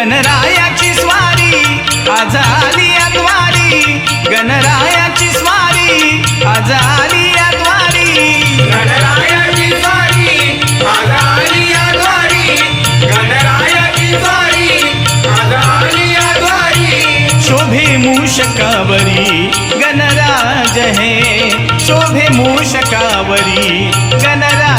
गणरायाची स्वारी आजाली द्वारी गणरायाची स्वारी आजाली द्वारी गणरायाची शोभे गणराज हे. शोभे मूषकावरी गणराज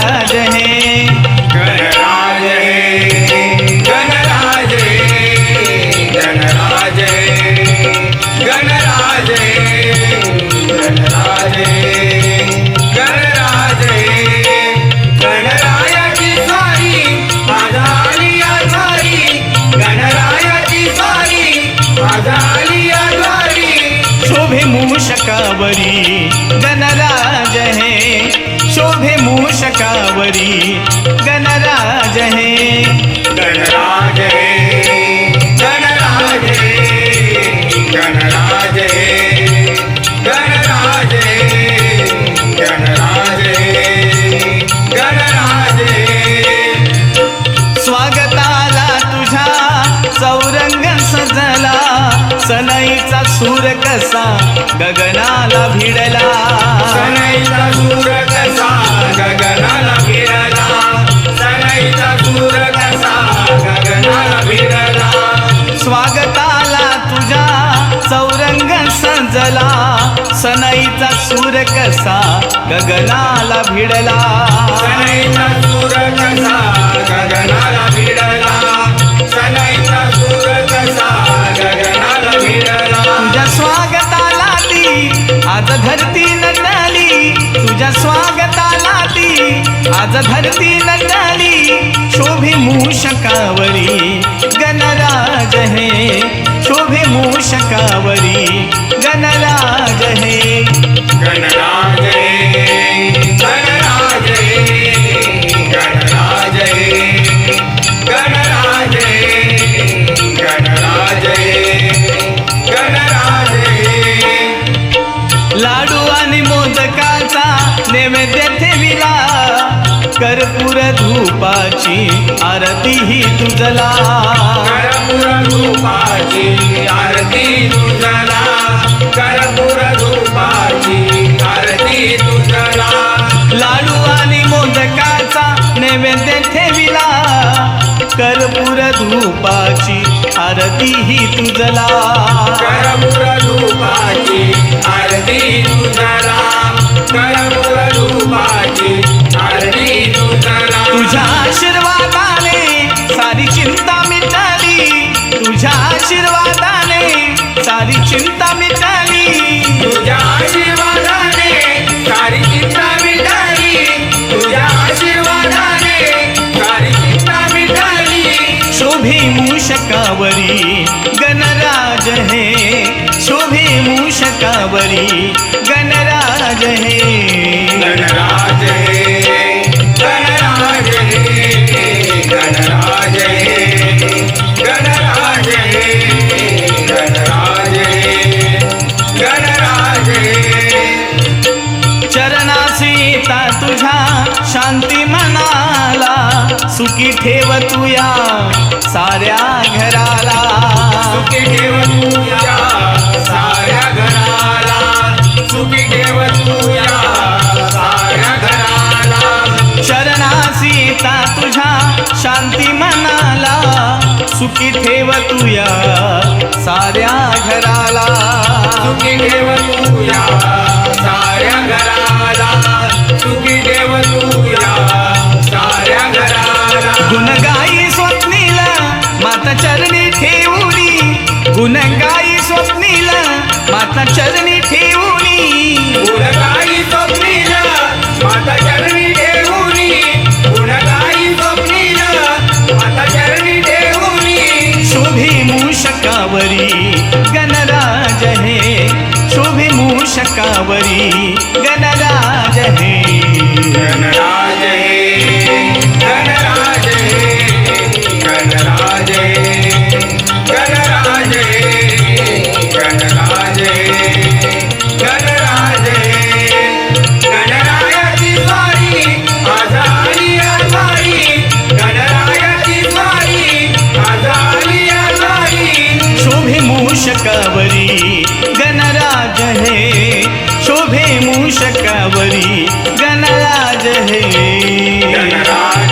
मूषकावरी गणराज हे. शोभे मूषकावरी गणराज हे. गणराज हे. सनईचा सूर कसा? गगनाला भिडला. सनईचा सूर कसा? गगनाला फिरला सनईचा सूर कसा? गगनाला फिरला स्वागताला तुझ्या चौरंग सजला. सनईचा सूर कसा? गगनाला भिडला. सनईचा सूर कसा? आज धरती नटली शोभे मूषकावरी गणराज हे. शोभे मूषकावरी गणराज हे. गणराज हे. कर्पूर धूपाची आरती ही तुझला. करपूर धूपाची आरती तुझला. करपूर धूपाची आरती तुझला. लाडू आणि मोदकाचा नैवेद्य ठेविला. कर्पूर धूपाची आरती ही तुझला. करपूर धूपाची आरती तुझला. आशीर्वादाने सारी चिंता मिटली तुझ्या आशीर्वादाने सारी चिंता मिटाली तुझ्या आशीर्वादाने सारी चिंता मिटाली शोभे मूषकावरी गणराज हे. शोभे मूषकावरी गणराज हे. तुझ्या शांती मनाला सुखी ठेव तुया साऱ्या घराला. सुखी ठेव तुझ्या साऱ्या घराला. सुखी ठेव तुझ्या साऱ्या घराला. चरणासीता तुझ्या शांती मनाला सुखी ठेव तुया साऱ्या घराला. सुखी ठेव तुझ्या साऱ्या घराला. गुणगाई स्वप्नीला माता चरणी ठेवली. गुणगाई स्वप्नीला माता चरणी ठेवली. गुणगाई स्वप्नीला माता चरणी गुणगाई स्वप्नीला माता चरणी ठेवूनी शोभे मूषकावरी गणराज हे. शोभे मूषकावरी मूषकावरी गणराज हे शोभे मूषकावरी गणराज हे. गणराज